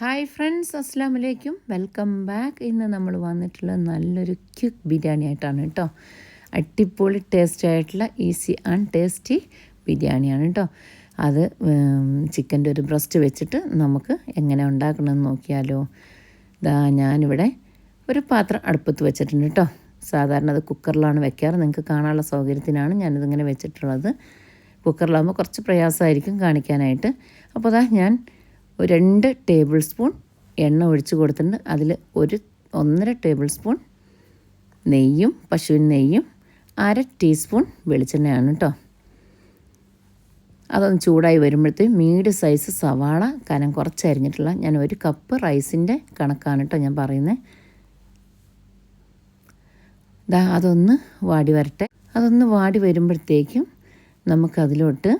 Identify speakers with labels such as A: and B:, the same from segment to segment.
A: Hi friends അസ്സാം വലൈക്കും welcome back ഇന്ന് നമ്മൾ വന്നിട്ടുള്ള നല്ലൊരു ക്യുക്ക് ബിരിയാണി ആയിട്ടാണ് കേട്ടോ. അടിപൊളി ടേസ്റ്റ് ആയിട്ടുള്ള ഈസി ആൻഡ് ടേസ്റ്റി ബിരിയാണിയാണ് കേട്ടോ. അത് ചിക്കന്റെ ഒരു ബ്രസ്റ്റ് വെച്ചിട്ട് നമുക്ക് എങ്ങനെ ഉണ്ടാക്കണമെന്ന് നോക്കിയാലോ. ഇതാ ഞാനിവിടെ ഒരു പാത്രം അടുപ്പത്ത് വെച്ചിട്ടുണ്ട് കേട്ടോ. സാധാരണ അത് കുക്കറിലാണ് വെക്കാറ്. നിങ്ങൾക്ക് കാണാനുള്ള സൗകര്യത്തിനാണ് ഞാനിതിങ്ങനെ വെച്ചിട്ടുള്ളത്. കുക്കറിലാകുമ്പോൾ കുറച്ച് പ്രയാസമായിരിക്കും കാണിക്കാനായിട്ട്. അപ്പോൾ അതാ ഞാൻ ഒരു രണ്ട് ടേബിൾ സ്പൂൺ എണ്ണ ഒഴിച്ച് കൊടുത്തിട്ടുണ്ട്. അതിൽ ഒരു ഒന്നര ടേബിൾ സ്പൂൺ നെയ്യും പശുവിൻ നെയ്യും അര ടീസ്പൂൺ വെളിച്ചെണ്ണയാണ് കേട്ടോ അതൊന്ന് ചൂടായി വരുമ്പോഴത്തേക്കും മീഡിയം സൈസ് സവാള കനം കുറച്ച് അരിഞ്ഞിട്ടുള്ള ഞാൻ ഒരു കപ്പ് റൈസിന്റെ കണക്കാണ് കേട്ടോ ഞാൻ പറയുന്നത് ദാ അതൊന്ന് വാടി വരട്ടെ. അതൊന്ന് വാടി വരുമ്പോഴത്തേക്കും നമുക്കതിലോട്ട്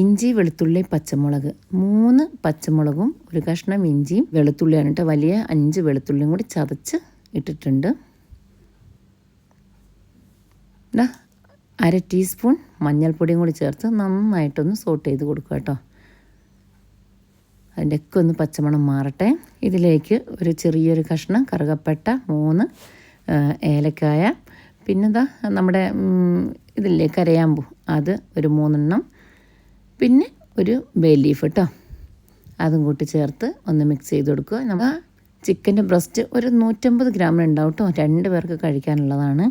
A: ഇഞ്ചി വെളുത്തുള്ളി പച്ചമുളക്. മൂന്ന് പച്ചമുളകും ഒരു കഷ്ണം ഇഞ്ചിയും വെളുത്തുള്ളിയാണ് കേട്ടോ വലിയ അഞ്ച് വെളുത്തുള്ളിയും കൂടി ചതച്ച് ഇട്ടിട്ടുണ്ട്. അര ടീസ്പൂൺ മഞ്ഞൾപ്പൊടിയും കൂടി ചേർത്ത് നന്നായിട്ടൊന്ന് സോട്ട് ചെയ്ത് കൊടുക്കുക കേട്ടോ അതിന്റെയൊക്കെ ഒന്ന് പച്ചമണം മാറട്ടെ. ഇതിലേക്ക് ഒരു ചെറിയൊരു കഷ്ണം കറുകപ്പെട്ട മൂന്ന് ഏലക്കായ. പിന്നെന്താ നമ്മുടെ ഇതില്ലേ കരയാമ്പൂ. അത് ഒരു മൂന്നെണ്ണം പിന്നെ ഒരു ബേ ലീഫ് കേട്ടോ അതും കൂട്ടി ചേർത്ത് ഒന്ന് മിക്സ് ചെയ്ത് കൊടുക്കുക. നമ്മൾ ചിക്കന്റെ ബ്രസ്റ്റ് ഒരു നൂറ്റമ്പത് ഗ്രാമിന് ഉണ്ടാവും കേട്ടോ രണ്ട് പേർക്ക് കഴിക്കാനുള്ളതാണ്.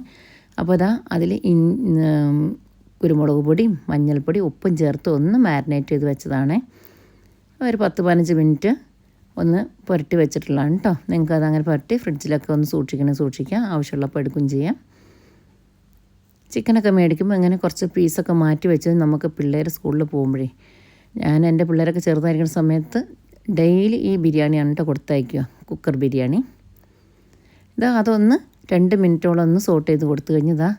A: അപ്പോൾ അതാ അതിൽ ഇൻ കുരുമുളക് പൊടിയും മഞ്ഞൾപ്പൊടി ഉപ്പും ചേർത്ത് ഒന്ന് മാരിനേറ്റ് ചെയ്ത് വെച്ചതാണ്. ഒരു പത്ത് പതിനഞ്ച് മിനിറ്റ് ഒന്ന് പുരട്ടി വെച്ചിട്ടുള്ളതാണ് കേട്ടോ നിങ്ങൾക്ക് അതങ്ങനെ പുരട്ടി ഫ്രിഡ്ജിലൊക്കെ ഒന്ന് സൂക്ഷിക്കണേ സൂക്ഷിക്കാം. ആവശ്യമുള്ളപ്പോൾ എടുക്കുകയും ചെയ്യാം. ചിക്കനൊക്കെ മേടിക്കുമ്പോൾ ഇങ്ങനെ കുറച്ച് പീസൊക്കെ മാറ്റി വെച്ച് നമുക്ക് പിള്ളേർ സ്കൂളിൽ പോകുമ്പോഴേ ഞാൻ എന്റെ പിള്ളേരൊക്കെ ചെറുതായിരിക്കുന്ന സമയത്ത് ഡെയിലി ഈ ബിരിയാണിയാണ് കേട്ടോ കൊടുത്തയക്കുക കുക്കർ ബിരിയാണി. ഇതാ അതൊന്ന് രണ്ട് മിനിറ്റോളം ഒന്ന് സോട്ട് ചെയ്ത് കൊടുത്തു കഴിഞ്ഞതാ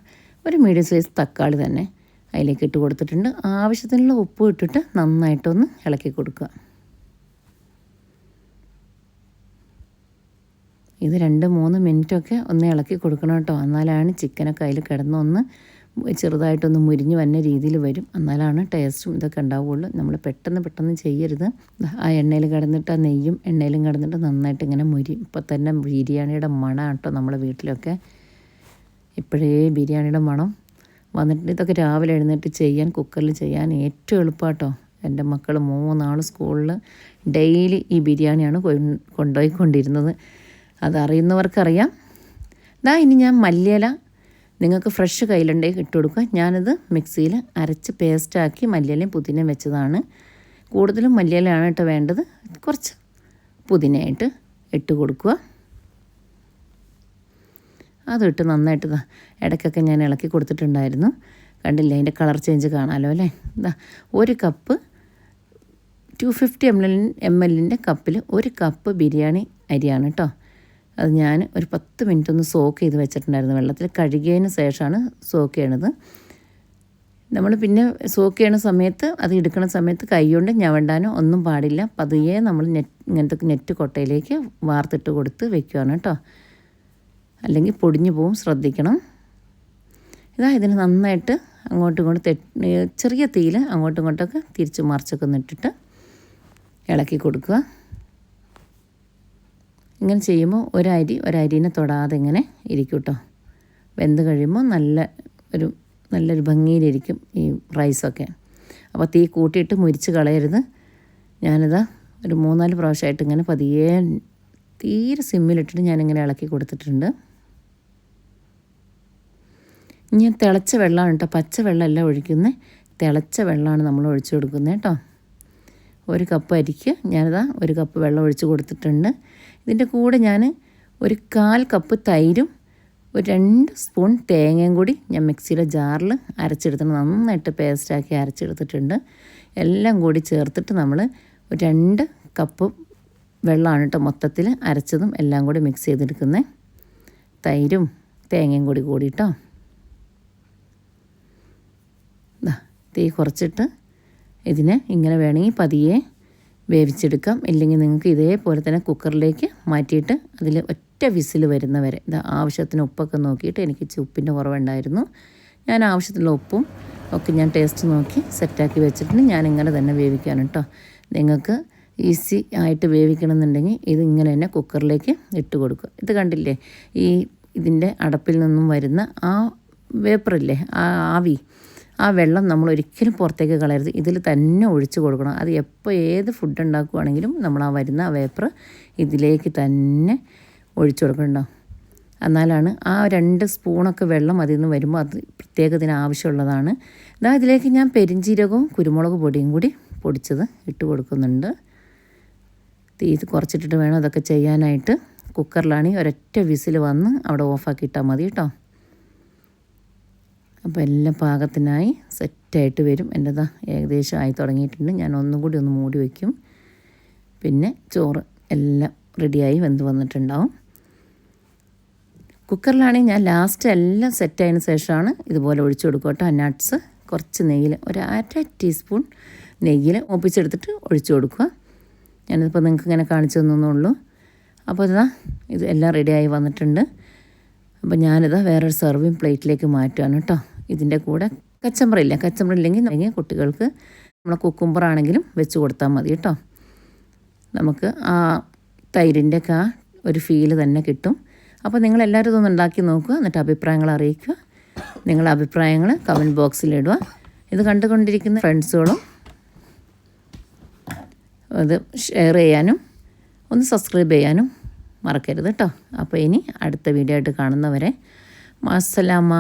A: ഒരു മീഡിയം സൈസ് തക്കാളി തന്നെ അതിലേക്ക് ഇട്ട് കൊടുത്തിട്ടുണ്ട്. ആവശ്യത്തിനുള്ള ഉപ്പ് ഇട്ടിട്ട് നന്നായിട്ടൊന്ന് ഇളക്കി കൊടുക്കുക. ഇത് രണ്ട് മൂന്ന് മിനിറ്റൊക്കെ ഒന്ന് ഇളക്കി കൊടുക്കണം കേട്ടോ. എന്നാലാണ് ചിക്കനൊക്കെ അതിൽ കിടന്നൊന്ന് ചെറുതായിട്ടൊന്ന് മുരിഞ്ഞ് വന്ന രീതിയിൽ വരും. എന്നാലാണ് ടേസ്റ്റും ഇതൊക്കെ ഉണ്ടാവുള്ളൂ. നമ്മൾ പെട്ടെന്ന് പെട്ടെന്ന് ചെയ്യരുത്. ആ എണ്ണയിൽ കിടന്നിട്ട് ആ നെയ്യും എണ്ണയിലും കിടന്നിട്ട് നന്നായിട്ട് ഇങ്ങനെ മുരി ഇപ്പോൾ തന്നെ ബിരിയാണിയുടെ മണം കേട്ടോ നമ്മളെ വീട്ടിലൊക്കെ. ഇപ്പോഴേ ബിരിയാണിയുടെ മണം വന്നിട്ട് ഇതൊക്കെ രാവിലെ എഴുന്നേറ്റ് ചെയ്യാൻ കുക്കറിൽ ചെയ്യാൻ ഏറ്റവും എളുപ്പമാട്ടോ. എന്റെ മക്കൾ മൂന്നാൾ സ്കൂളിൽ ഡെയിലി ഈ ബിരിയാണിയാണ് കൊണ്ടുപോയിക്കൊണ്ടിരുന്നത്. അതറിയുന്നവർക്കറിയാം. ദാ ഇനി ഞാൻ മല്ലിയില നിങ്ങൾക്ക് ഫ്രഷ് കയ്യിലുണ്ടെങ്കിൽ ഇട്ട് കൊടുക്കുക ഞാനത് മിക്സിയിൽ അരച്ച് പേസ്റ്റാക്കി മല്ലിയിലയും പുതിനയും വെച്ചതാണ്. കൂടുതലും മല്ലിയിലയാണ് കേട്ടോ വേണ്ടത്. കുറച്ച് പുതിനയായിട്ട് ഇട്ട് കൊടുക്കുക. അതിട്ട് നന്നായിട്ട് ഇടയ്ക്കൊക്കെ ഞാൻ ഇളക്കി കൊടുത്തിട്ടുണ്ടായിരുന്നു. കണ്ടില്ലേ അതിന്റെ കളർ ചേഞ്ച് കാണാമല്ലോ അല്ലേ? ഇതാ ഒരു cup two fifty M L M എല്ലിന്റെ കപ്പിൽ ഒരു കപ്പ് ബിരിയാണി അരിയാണ് കേട്ടോ. അത് ഞാൻ ഒരു പത്ത് മിനിറ്റ് ഒന്ന് സോക്ക് ചെയ്ത് വെച്ചിട്ടുണ്ടായിരുന്നു. വെള്ളത്തിൽ കഴുകിയതിന് ശേഷമാണ് സോക്ക് ചെയ്യണത്. നമ്മൾ പിന്നെ സോക്ക് ചെയ്യണ സമയത്ത് അത് എടുക്കണ സമയത്ത് കൈകൊണ്ട് ഞവണ്ടാനോ ഒന്നും പാടില്ല. പതിയെ നമ്മൾ നെറ്റ് ഇങ്ങനത്തെ നെറ്റ് കൊട്ടയിലേക്ക് വാർത്തിട്ട് കൊടുത്ത് വെക്കുകയാണ് കേട്ടോ. അല്ലെങ്കിൽ പൊടിഞ്ഞു പോവും ശ്രദ്ധിക്കണം. ഇതാ ഇതിന് നന്നായിട്ട് അങ്ങോട്ടും ഇങ്ങോട്ടും തെ ചെറിയ തീയിൽ അങ്ങോട്ടും ഇങ്ങോട്ടൊക്കെ തിരിച്ച് മറിച്ചൊക്കെ നിട്ടിട്ട് ഇളക്കി കൊടുക്കുക. ഇങ്ങനെ ചെയ്യുമ്പോൾ ഒരരി ഒരരിനെ തൊടാതെ ഇങ്ങനെ ഇരിക്കും കേട്ടോ വെന്ത് കഴിയുമ്പോൾ നല്ല ഒരു നല്ലൊരു ഭംഗിയിലിരിക്കും ഈ റൈസൊക്കെ. അപ്പോൾ തീ കൂട്ടിയിട്ട് മുരിച്ച് കളയരുത്. ഞാനിതാ ഒരു മൂന്നാൽ പ്രാവശ്യമായിട്ട് ഇങ്ങനെ പതിയെ തീരെ സിമ്മിലിട്ടിട്ട് ഞാനിങ്ങനെ ഇളക്കി കൊടുത്തിട്ടുണ്ട്. ഇനി തിളച്ച വെള്ളമാണ് കേട്ടോ പച്ച വെള്ളമല്ല ഒഴിക്കുന്നത് തിളച്ച വെള്ളമാണ് നമ്മൾ ഒഴിച്ചു കൊടുക്കുന്നത് കേട്ടോ ഒരു കപ്പ് അരിക്ക് ഞാനിതാ ഒരു കപ്പ് വെള്ളം ഒഴിച്ച് കൊടുത്തിട്ടുണ്ട്. ഇതിന്റെ കൂടെ ഞാൻ ഒരു കാൽ കപ്പ് തൈരും ഒരു രണ്ട് സ്പൂൺ തേങ്ങയും കൂടി ഞാൻ മിക്സിയുടെ ജാറിൽ അരച്ചെടുത്തിട്ട് നന്നായിട്ട് പേസ്റ്റാക്കി അരച്ചെടുത്തിട്ടുണ്ട്. എല്ലാം കൂടി ചേർത്തിട്ട് നമ്മൾ രണ്ട് കപ്പ് വെള്ളമാണ് കേട്ടോ മൊത്തത്തിൽ അരച്ചതും എല്ലാം കൂടി മിക്സ് ചെയ്തെടുക്കുന്നത്. തൈരും തേങ്ങയും കൂടി കൂടിയിട്ടോ. തീ കുറച്ചിട്ട് ഇതിനെ ഇങ്ങനെ വേണമെങ്കിൽ പതിയെ വേവിച്ചെടുക്കാം. ഇല്ലെങ്കിൽ നിങ്ങൾക്ക് ഇതേപോലെ തന്നെ കുക്കറിലേക്ക് മാറ്റിയിട്ട് അതിൽ ഒറ്റ വിസിൽ വരുന്നവരെ ഇത് ആവശ്യത്തിന് ഉപ്പൊക്കെ നോക്കിയിട്ട് എനിക്ക് ഉപ്പിന്റെ കുറവുണ്ടായിരുന്നു. ഞാൻ ആവശ്യത്തിനുള്ള ഉപ്പും ഒക്കെ ഞാൻ ടേസ്റ്റ് നോക്കി സെറ്റാക്കി വെച്ചിട്ടുണ്ട്. ഞാൻ ഇങ്ങനെ തന്നെ വേവിക്കാൻ കേട്ടോ. നിങ്ങൾക്ക് ഈസി ആയിട്ട് വേവിക്കണമെന്നുണ്ടെങ്കിൽ ഇത് ഇങ്ങനെ തന്നെ കുക്കറിലേക്ക് ഇട്ട് കൊടുക്കുക. ഇത് കണ്ടില്ലേ? ഈ ഇതിന്റെ അടപ്പിൽ നിന്നും വരുന്ന ആ വേപ്പറില്ലേ? ആ ആവി. ആ വെള്ളം നമ്മൾ ഒരിക്കലും പുറത്തേക്ക് കളയരുത്. ഇതിൽ തന്നെ ഒഴിച്ച് കൊടുക്കണം. അത് എപ്പോൾ ഏത് ഫുഡ് ഉണ്ടാക്കുകയാണെങ്കിലും നമ്മൾ ആ വരുന്ന വേപ്പർ ഇതിലേക്ക് തന്നെ ഒഴിച്ചു കൊടുക്കണ്ടോ എന്നാലാണ് ആ രണ്ട് സ്പൂണൊക്കെ വെള്ളം അതിൽ നിന്ന് വരുമ്പോൾ അത് പ്രത്യേകത്തിന് ആവശ്യമുള്ളതാണ്. ഇതാ ഇതിലേക്ക് ഞാൻ പെരിഞ്ചീരകവും കുരുമുളക് പൊടിയും കൂടി പൊടിച്ചത് ഇട്ട് കൊടുക്കുന്നുണ്ട്. തീ കുറച്ചിട്ടിട്ട് വേണം അതൊക്കെ ചെയ്യാനായിട്ട്. കുക്കറിലാണെങ്കിൽ ഒരൊറ്റ വിസിൽ വന്ന് അവിടെ ഓഫാക്കി ഇട്ടാൽ മതി കേട്ടോ അപ്പോൾ എല്ലാം പാകത്തിനായി സെറ്റായിട്ട് വരും. എന്റെതാ ഏകദേശം ആയി തുടങ്ങിയിട്ടുണ്ട്. ഞാൻ ഒന്നും കൂടി ഒന്ന് മൂടി വയ്ക്കും. പിന്നെ ചോറ് എല്ലാം റെഡിയായി വെന്ത് വന്നിട്ടുണ്ടാവും. കുക്കറിലാണെങ്കിൽ ഞാൻ ലാസ്റ്റ് എല്ലാം സെറ്റായതിന് ശേഷമാണ് ഇതുപോലെ ഒഴിച്ചു കൊടുക്കുക കേട്ടോ. നട്ട്സ് കുറച്ച് നെയ്യിൽ ഒരു അര ടീസ്പൂൺ നെയ്യിൽ ഒപ്പിച്ചെടുത്തിട്ട് ഒഴിച്ചു കൊടുക്കുക. ഞാനിതിപ്പോൾ നിങ്ങൾക്ക് ഇങ്ങനെ കാണിച്ചു തന്നുള്ളൂ അപ്പോൾ ഇതാ ഇത് എല്ലാം റെഡിയായി വന്നിട്ടുണ്ട്. അപ്പോൾ ഞാനിതാ വേറൊരു സെർവിങ് പ്ലേറ്റിലേക്ക് മാറ്റുകയാണ് കേട്ടോ. ഇതിന്റെ കൂടെ കച്ചമ്പറ ഇല്ല കച്ചമ്പറ ഇല്ലെങ്കിൽ അല്ലെങ്കിൽ കുട്ടികൾക്ക് നമ്മളെ കുക്കുമ്പറാണെങ്കിലും വെച്ച് കൊടുത്താൽ മതി കേട്ടോ. നമുക്ക് ആ തൈരിന്റെ ഒക്കെ ആ ഒരു ഫീൽ തന്നെ കിട്ടും. അപ്പോൾ നിങ്ങൾ എല്ലാവരും ഇതൊന്ന് ഉണ്ടാക്കി നോക്കുക. എന്നിട്ട് അഭിപ്രായങ്ങൾ അറിയിക്കുക. നിങ്ങളുടെ അഭിപ്രായങ്ങൾ കമന്റ് ബോക്സിൽ ഇടുക. ഇത് കണ്ടുകൊണ്ടിരിക്കുന്ന ഫ്രണ്ട്സുകളും ഇത് ഷെയർ ചെയ്യാനും ഒന്ന് സബ്സ്ക്രൈബ് ചെയ്യാനും മറക്കരുത് കേട്ടോ. അപ്പോൾ ഇനി അടുത്ത വീഡിയോ ആയിട്ട് കാണുന്നവരെ മാസലാമ.